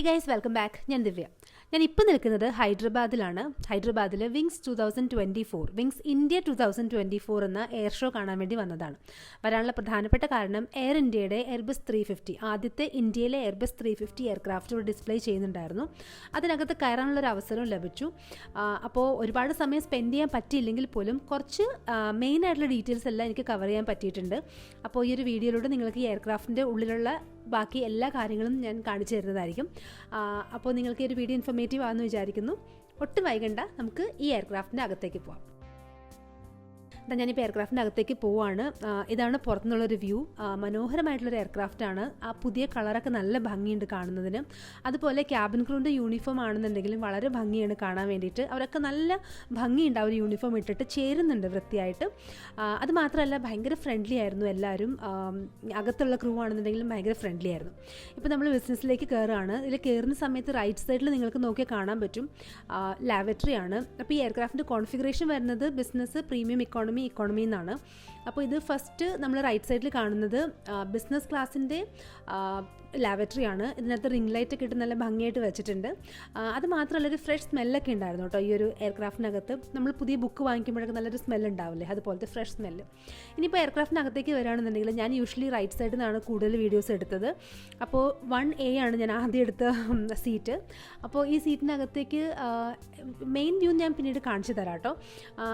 Hey guys welcome back ഞാൻ ദിവ്യ. ഞാൻ ഇപ്പോൾ നിൽക്കുന്നത് ഹൈദരാബാദിലാണ്. ഹൈദരാബാദിൽ wings two thousand twenty four wings India two thousand twenty four എന്ന എയർ ഷോ കാണാൻ വേണ്ടി വന്നതാണ്. വരാനുള്ള പ്രധാനപ്പെട്ട കാരണം എയർ ഇന്ത്യയുടെ എയർബസ് ത്രീ ഫിഫ്റ്റി ആദ്യത്തെ ഇന്ത്യയിലെ എയർബസ് ത്രീ ഫിഫ്റ്റി എയർക്രാഫ്റ്റ് ഇവിടെ ഡിസ്പ്ലേ ചെയ്യുന്നുണ്ടായിരുന്നു. അതിനകത്ത് കയറാനുള്ള ഒരു അവസരം ലഭിച്ചു അപ്പോൾ ഒരുപാട് സമയം സ്പെൻഡ് ചെയ്യാൻ പറ്റിയില്ലെങ്കിൽ പോലും കുറച്ച് മെയിൻ ആയിട്ടുള്ള ഡീറ്റെയിൽസ് എല്ലാം എനിക്ക് കവർ ചെയ്യാൻ പറ്റിയിട്ടുണ്ട്. അപ്പോൾ ഈ ഒരു വീഡിയോയിലൂടെ നിങ്ങൾക്ക് ഈ എയർക്രാഫ്റ്റിന്റെ ഉള്ളിലുള്ള ബാക്കി എല്ലാ കാര്യങ്ങളും ഞാൻ കാണിച്ചു തരുന്നതായിരിക്കും. അപ്പോൾ നിങ്ങൾക്ക് ഈ ഒരു വീഡിയോ ഇൻഫർമേറ്റീവ് ആണെന്ന് വിചാരിക്കുന്നു. ഒട്ടും വൈകണ്ട. നമുക്ക് ഈ എയർക്രാഫ്റ്റിന്റെ അകത്തേക്ക് പോവാം. ഇതാ ഞാനിപ്പോൾ എയർക്രാഫ്റ്റിന്റെ അകത്തേക്ക് പോവാണ്. ഇതാണ് പുറത്തുനിന്നുള്ളൊരു വ്യൂ. മനോഹരമായിട്ടുള്ളൊരു എയർക്രാഫ്റ്റ് ആണ് ആ പുതിയ കളറൊക്കെ നല്ല ഭംഗിയുണ്ട് കാണുന്നതിന്. അതുപോലെ ക്യാബിൻ ക്രൂവിന്റെ യൂണിഫോം ആണെന്നുണ്ടെങ്കിലും വളരെ ഭംഗിയാണ് കാണാൻ വേണ്ടിയിട്ട്. അവരൊക്കെ നല്ല ഭംഗിയുണ്ട്. ആ യൂണിഫോം ഇട്ടിട്ട് ചേരുന്നുണ്ട് വൃത്തിയായിട്ട്. അത് മാത്രമല്ല ഭയങ്കര ഫ്രണ്ട്ലി ആയിരുന്നു എല്ലാവരും. അകത്തുള്ള ക്രൂ ആണെന്നുണ്ടെങ്കിലും ഭയങ്കര ഫ്രണ്ട്ലി ആയിരുന്നു. ഇപ്പോൾ നമ്മൾ ബിസിനസ്സിലേക്ക് കയറുകയാണ്. ഇതിൽ കയറുന്ന സമയത്ത് റൈറ്റ് സൈഡിൽ നിങ്ങൾക്ക് നോക്കി കാണാൻ പറ്റും. ലാബറട്ടറി ആണ് അപ്പോൾ ഈ എയർക്രാഫ്റ്റിന്റെ കോൺഫിഗറേഷൻ വരുന്നത് ബിസിനസ് പ്രീമിയം ഇക്കോണമി ഇക്കോണമി എന്നാണ്. അപ്പോൾ ഇത് ഫസ്റ്റ് നമ്മൾ റൈറ്റ് സൈഡിൽ കാണുന്നത് ബിസിനസ് ക്ലാസ്സിന്റെ ലാബറട്ടറി ഇതിനകത്ത് റിംഗ് ലൈറ്റ് ഒക്കെ ഇട്ട് നല്ല ഭംഗിയായിട്ട് വെച്ചിട്ടുണ്ട്. അത് മാത്രമല്ല ഒരു ഫ്രഷ് സ്മെല്ലൊക്കെ ഉണ്ടായിരുന്നു കേട്ടോ ഈ ഒരു എയർക്രാഫ്റ്റിനകത്ത് നമ്മൾ പുതിയ ബുക്ക് വാങ്ങിക്കുമ്പോഴൊക്കെ നല്ലൊരു സ്മെൽ ഉണ്ടാവില്ലേ? അതുപോലത്തെ ഫ്രഷ് സ്മെല്ല് ഇനിയിപ്പോൾ എയർക്രാഫ്റ്റിനകത്തേക്ക് വരാണെന്നുണ്ടെങ്കിൽ ഞാൻ യൂഷ്വലി റൈറ്റ് സൈഡിൽ നിന്നാണ് കൂടുതൽ വീഡിയോസ് എടുത്തത്. അപ്പോൾ വൺ എ ആണ് ഞാൻ ആദ്യം എടുത്ത സീറ്റ് അപ്പോൾ ഈ സീറ്റിനകത്തേക്ക് മെയിൻ വ്യൂ ഞാൻ പിന്നീട് കാണിച്ചു തരാം കേട്ടോ.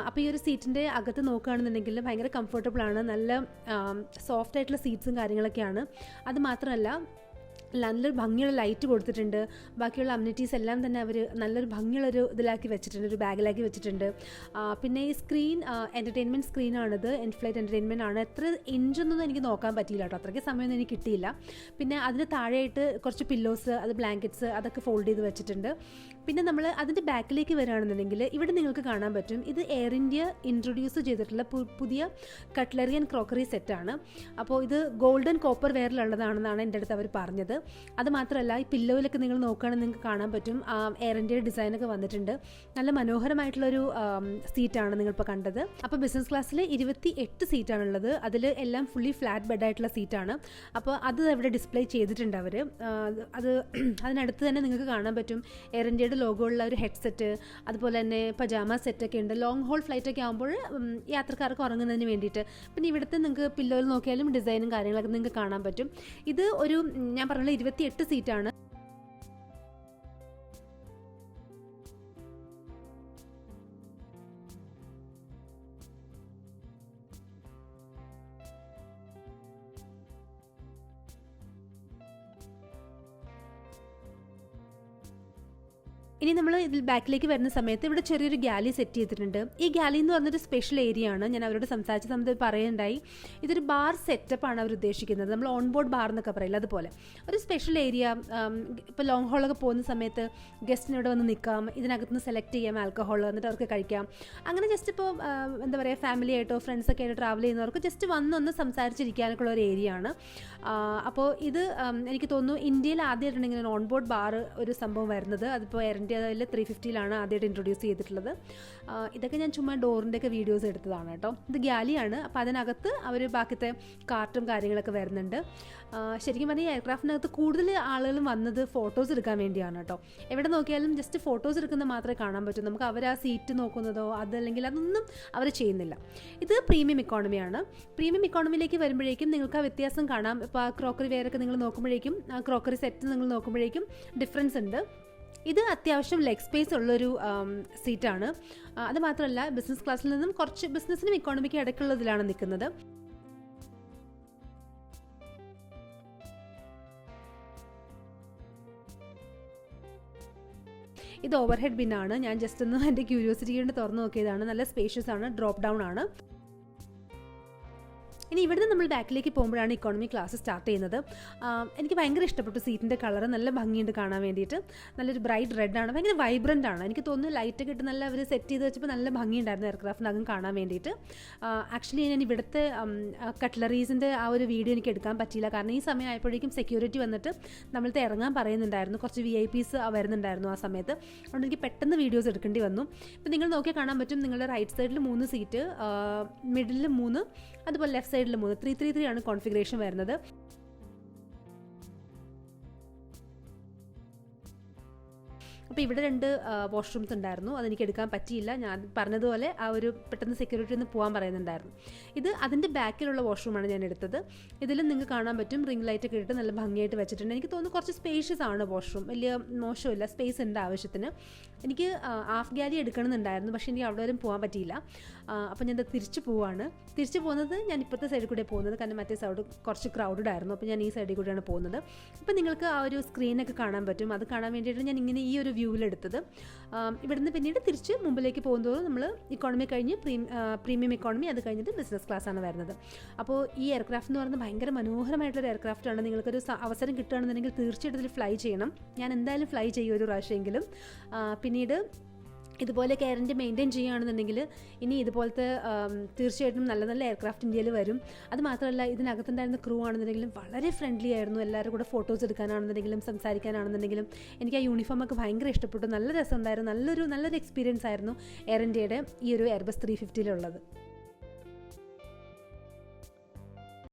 അപ്പോൾ ഈ ഒരു സീറ്റിന്റെ അകത്ത് നോക്കുകയാണെന്നുണ്ടെങ്കിൽ ഭയങ്കര കംഫർട്ടബിൾ ആണ്. നല്ല സോഫ്റ്റ് ആയിട്ടുള്ള സീറ്റ്സും കാര്യങ്ങളൊക്കെയാണ്. അത് മാത്രമല്ല നല്ലൊരു ഭംഗിയുള്ള ലൈറ്റ് കൊടുത്തിട്ടുണ്ട്. ബാക്കിയുള്ള അമ്യൂണിറ്റീസ് എല്ലാം തന്നെ അവർ നല്ലൊരു ഭംഗിയുള്ളൊരു ഇതിലാക്കി വെച്ചിട്ടുണ്ട് ഒരു ബാഗിലാക്കി വെച്ചിട്ടുണ്ട്. പിന്നെ ഈ സ്ക്രീൻ എന്റർടൈൻമെന്റ് സ്ക്രീനാണിത് എൻ ഫ്ലൈറ്റ് എന്റർടൈൻമെന്റ് ആണ്. എത്ര ഇഞ്ചൊന്നും എനിക്ക് നോക്കാൻ പറ്റിയില്ല കേട്ടോ. അത്രയ്ക്ക് സമയമൊന്നും എനിക്ക് കിട്ടിയില്ല. പിന്നെ അതിന് താഴെയായിട്ട് കുറച്ച് പില്ലോസ് അത് ബ്ലാങ്കറ്റ്സ് അതൊക്കെ ഫോൾഡ് ചെയ്ത് വെച്ചിട്ടുണ്ട്. പിന്നെ നമ്മൾ അതിന്റെ ബാക്കിലേക്ക് വരികയാണെന്നുണ്ടെങ്കിൽ ഇവിടെ നിങ്ങൾക്ക് കാണാൻ പറ്റും. ഇത് എയർ ഇന്ത്യ ഇൻട്രൊഡ്യൂസ് ചെയ്തിട്ടുള്ള പുതിയ കട്ട്ലറി ആൻഡ് ക്രോക്കറി സെറ്റാണ് അപ്പോൾ ഇത് ഗോൾഡൻ കോപ്പർ വെയറിലുള്ളതാണെന്നാണ് എന്റെ അടുത്ത് അവർ പറഞ്ഞത്. അത് മാത്രമല്ല ഈ പില്ലോയിലൊക്കെ നിങ്ങൾ നോക്കുകയാണെങ്കിൽ നിങ്ങൾക്ക് കാണാൻ പറ്റും. എയർ ഇന്ത്യയുടെ ഡിസൈനൊക്കെ വന്നിട്ടുണ്ട്. നല്ല മനോഹരമായിട്ടുള്ളൊരു സീറ്റാണ് നിങ്ങളിപ്പോൾ കണ്ടത്. അപ്പോൾ ബിസിനസ് ക്ലാസ്സിൽ ഇരുപത്തി എട്ട് സീറ്റാണുള്ളത്. അതിൽ എല്ലാം ഫുള്ളി ഫ്ലാറ്റ് ബെഡായിട്ടുള്ള സീറ്റാണ്. അപ്പോൾ അത് അവിടെ ഡിസ്പ്ലേ ചെയ്തിട്ടുണ്ട് അവർ അത് അതിനടുത്ത് തന്നെ നിങ്ങൾക്ക് കാണാൻ പറ്റും. എയർ ഇന്ത്യയുടെ ലോഗോ ഉള്ള ഒരു ഹെഡ്സെറ്റ് അതുപോലെ തന്നെ പജാമ സെറ്റൊക്കെ ഉണ്ട്. ലോങ് ഹോൾ ഫ്ലൈറ്റ് ഒക്കെ ആകുമ്പോൾ യാത്രക്കാർക്ക് ഉറങ്ങുന്നതിന് വേണ്ടിയിട്ട്. പിന്നെ ഇവിടുത്തെ നിങ്ങൾക്ക് പില്ലോയിൽ നോക്കിയാലും ഡിസൈനും കാര്യങ്ങളൊക്കെ നിങ്ങൾക്ക് കാണാൻ പറ്റും. ഇത് ഒരു ഞാൻ പറഞ്ഞ ഇരുപത്തി എട്ട് സീറ്റാണ്. ഇനി നമ്മൾ ഇതിൽ ബാക്കിലേക്ക് വരുന്ന സമയത്ത് ഇവിടെ ചെറിയൊരു ഗാലി സെറ്റ് ചെയ്തിട്ടുണ്ട്. ഈ ഗാലി എന്ന് പറഞ്ഞൊരു സ്പെഷ്യൽ ഏരിയ ആണ്. ഞാൻ അവരോട് സംസാരിച്ച സമയത്ത് പറയുന്നുണ്ടായി ഇതൊരു ബാർ സെറ്റപ്പ് ആണ് അവർ ഉദ്ദേശിക്കുന്നത്. നമ്മൾ ഓൺ ബോർഡ് ബാർ എന്നൊക്കെ പറയില്ല അതുപോലെ. ഒരു സ്പെഷ്യൽ ഏരിയ ഇപ്പോൾ ലോങ് ഹോളൊക്കെ പോകുന്ന സമയത്ത് ഗസ്റ്റിന് ഇവിടെ വന്ന് നിൽക്കാം. ഇതിനകത്ത് നിന്ന് സെലക്ട് ചെയ്യാം ആൽക്കഹോൾ എന്നിട്ട് അവർക്ക് കഴിക്കാം. അങ്ങനെ ജസ്റ്റ് ഇപ്പോൾ എന്താ പറയുക ഫാമിലി ആയിട്ടോ ഫ്രണ്ട്സൊക്കെ ആയിട്ട് ട്രാവൽ ചെയ്യുന്നവർക്ക് ജസ്റ്റ് വന്നൊന്ന് സംസാരിച്ചിരിക്കാനൊക്കെ ഉള്ള ഒരു ഏരിയ ആണ്. അപ്പോൾ ഇത് എനിക്ക് തോന്നുന്നു ഇന്ത്യയിൽ ആദ്യമായിട്ടാണ് ഇങ്ങനെ ഓൺ ബോർഡ് ബാർ ഒരു സംഭവം വരുന്നത്. അതിപ്പോൾ എയർ ഇന്ത്യയിൽ ത്രീ ഫിഫ്റ്റിയിലാണ് ആദ്യമായിട്ട് ഇൻട്രൊഡ്യൂസ് ചെയ്തിട്ടുള്ളത്. ഇതൊക്കെ ഞാൻ ചുമ്മാ ഡോറിന്റെയൊക്കെ വീഡിയോസ് എടുത്തതാണ് കേട്ടോ. ഇത് ഗ്യാലിയാണ് അപ്പോൾ അതിനകത്ത് അവർ ബാക്കിത്തെ കാർട്ടും കാര്യങ്ങളൊക്കെ വരുന്നുണ്ട്. ശരിക്കും പറഞ്ഞാൽ എയർക്രാഫ്റ്റിനകത്ത് കൂടുതൽ ആളുകളും വന്നത് ഫോട്ടോസ് എടുക്കാൻ വേണ്ടിയാണ് കേട്ടോ. എവിടെ നോക്കിയാലും ജസ്റ്റ് ഫോട്ടോസ് എടുക്കുന്നത് മാത്രമേ കാണാൻ പറ്റൂ. നമുക്ക് അവർ ആ സീറ്റ് നോക്കുന്നതോ അതല്ലെങ്കിൽ അതൊന്നും അവർ ചെയ്യുന്നില്ല. ഇത് പ്രീമിയം ഇക്കോണമിയാണ് പ്രീമിയം ഇക്കോണമിയിലേക്ക് വരുമ്പോഴേക്കും നിങ്ങൾക്ക് ആ വ്യത്യാസം കാണാം. ഇപ്പോൾ ആ ക്രോക്കറി വെയറൊക്കെ നിങ്ങൾ നോക്കുമ്പോഴേക്കും ആ ക്രോക്കറി സെറ്റ് നിങ്ങൾ നോക്കുമ്പോഴേക്കും ഡിഫറൻസ് ഉണ്ട്. ഇത് അത്യാവശ്യം ലെഗ് സ്പേസ് ഉള്ളൊരു സീറ്റാണ് അത് മാത്രമല്ല ബിസിനസ് ക്ലാസ്സിൽ നിന്നും കുറച്ച് ബിസിനസ്സിനും ഇക്കോണമിക്കും ഇടയ്ക്കുള്ളതിലാണ് നിൽക്കുന്നത്. ഇത് ഓവർഹെഡ് ബിന്നാണ് ഞാൻ ജസ്റ്റ് ഒന്ന് എന്റെ ക്യൂരിയോസിറ്റി കൊണ്ട് തുറന്നു നോക്കിയതാണ്. നല്ല സ്പേഷ്യസ് ആണ് ഡ്രോപ്പ് ഡൗൺ ആണ്. ഇനി ഇവിടുന്ന് നമ്മൾ ബാക്കിലേക്ക് പോകുമ്പോഴാണ് ഇക്കോണമി ക്ലാസ് സ്റ്റാർട്ട് ചെയ്യുന്നത്. എനിക്ക് ഭയങ്കര ഇഷ്ടപ്പെട്ടു സീറ്റിന്റെ കളർ നല്ല ഭംഗിയുണ്ട് കാണാൻ വേണ്ടിയിട്ട്. നല്ലൊരു ബ്രൈറ്റ് റെഡ് ആണ്. ഭയങ്കര വൈബ്രന്റ് ആണ്. എനിക്ക് തോന്നുന്നു ലൈറ്റ് ഇട്ട് നല്ല അവർ സെറ്റ് ചെയ്ത് വെച്ചപ്പോൾ നല്ല ഭംഗിയുണ്ടായിരുന്നു എയർക്രാഫ്റ്റിനകം കാണാൻ വേണ്ടിയിട്ട്. ആക്ച്വലി ഞാൻ ഇവിടുത്തെ കട്ട്ലറീസിന്റെ ആ ഒരു വീഡിയോ എനിക്ക് എടുക്കാൻ പറ്റിയില്ല. കാരണം ഈ സമയം ആയപ്പോഴേക്കും സെക്യൂരിറ്റി വന്നിട്ട് നമ്മളത്തെ ഇറങ്ങാൻ പറയുന്നുണ്ടായിരുന്നു. കുറച്ച് വി ഐ പീസ് വരുന്നുണ്ടായിരുന്നു ആ സമയത്ത്. അതുകൊണ്ട് എനിക്ക് പെട്ടെന്ന് വീഡിയോസ് എടുക്കേണ്ടി വന്നു. ഇപ്പം നിങ്ങൾ നോക്കിയാൽ കാണാൻ പറ്റും. നിങ്ങളുടെ റൈറ്റ് സൈഡിൽ മൂന്ന് സീറ്റ് മിഡിൽ മൂന്ന് അതുപോലെ ലെഫ്റ്റ് സൈഡിൽ മൂന്ന്. ത്രീ ത്രീ ത്രീ ആണ് കോൺഫിഗറേഷൻ വരുന്നത്. അപ്പോൾ ഇവിടെ രണ്ട് വാഷ്റൂംസ് ഉണ്ടായിരുന്നു. അതെനിക്ക് എടുക്കാൻ പറ്റിയില്ല. ഞാൻ പറഞ്ഞതുപോലെ ആ ഒരു പെട്ടെന്ന് സെക്യൂരിറ്റി നിന്ന് പോകാൻ പറയുന്നുണ്ടായിരുന്നു. ഇത് അതിന്റെ ബാക്കിലുള്ള വാഷ്റൂമാണ് ഞാൻ എടുത്തത്. ഇതിൽ നിങ്ങൾക്ക് കാണാൻ പറ്റും. റിംഗ് ലൈറ്റ് ഒക്കെ ഇട്ട് നല്ല ഭംഗിയായിട്ട് വെച്ചിട്ടുണ്ട്. എനിക്ക് തോന്നുന്നു കുറച്ച് സ്പേഷ്യസ് ആണ് വാഷ്റൂം വലിയ മോശമില്ല. സ്പേസ് ഉണ്ട് ആവശ്യത്തിന്. എനിക്ക് ഹാഫ് ഗ്യാലി എടുക്കണമെന്നുണ്ടായിരുന്നു. പക്ഷേ എനിക്ക് അവിടെ വരും പോകാൻ പറ്റിയില്ല. അപ്പോൾ ഞാൻ തിരിച്ചു പോവാണ്. തിരിച്ചു പോകുന്നത് ഞാൻ ഇപ്പോഴത്തെ സൈഡിൽ കൂടെ പോകുന്നത്. കാരണം മറ്റേ സൈഡ് കുറച്ച് ക്രൗഡഡ് ആയിരുന്നു. അപ്പോൾ ഞാൻ ഈ സൈഡിൽ കൂടെയാണ് പോകുന്നത്. അപ്പോൾ നിങ്ങൾക്ക് ആ ഒരു സ്ക്രീനൊക്കെ കാണാൻ പറ്റും. അത് കാണാൻ വേണ്ടിയിട്ട് ഞാൻ ഇങ്ങനെ ഈ ഒരു വ്യൂവിലെടുത്തത്. ഇവിടുന്ന് പിന്നീട് തിരിച്ച് മുമ്പിലേക്ക് പോകുന്നതോറും നമ്മൾ ഇക്കോണമി കഴിഞ്ഞ് പ്രീമിയം ഇക്കോണമി അത് കഴിഞ്ഞിട്ട് ബിസിനസ് ക്ലാസ് ആണ് വരുന്നത്. അപ്പോൾ ഈ എയർക്രാഫ്റ്റ് എന്ന് പറയുന്നത് ഭയങ്കര മനോഹരമായിട്ടുള്ള എയർക്രാഫ്റ്റ് ആണ്. നിങ്ങൾക്കൊരു അവസരം കിട്ടുകയാണെന്നുണ്ടെങ്കിൽ തീർച്ചയായിട്ടും ഫ്ലൈ ചെയ്യണം. ഞാൻ എന്തായാലും ഫ്ലൈ ചെയ്യും ഒരു പ്രാവശ്യമെങ്കിലും പിന്നീട് ഇതുപോലെ കെയറിന്റെ മെയിന്റെയിൻ ചെയ്യുകയാണെന്നുണ്ടെങ്കിൽ ഇനി ഇതുപോലത്തെ തീർച്ചയായിട്ടും നല്ല നല്ല എയർക്രാഫ്റ്റ് ഇന്ത്യയിൽ വരും. അത് മാത്രമല്ല ഇതിനകത്തുണ്ടായിരുന്ന ക്രൂ ആണെന്നുണ്ടെങ്കിലും വളരെ ഫ്രണ്ട്ലി ആയിരുന്നു. എല്ലാവരും കൂടെ ഫോട്ടോസ് എടുക്കാനാണെന്നുണ്ടെങ്കിലും സംസാരിക്കാനാണെന്നുണ്ടെങ്കിലും എനിക്ക് ആ യൂണിഫോം ഒക്കെ ഭയങ്കര ഇഷ്ടപ്പെട്ടു. നല്ല രസമുണ്ടായിരുന്നു. നല്ലൊരു നല്ലൊരു എക്സ്പീരിയൻസ് ആയിരുന്നു എയർ ഇന്ത്യയുടെ ഈ ഒരു എയർബസ് ത്രീ ഫിഫ്റ്റിയിലുള്ളത്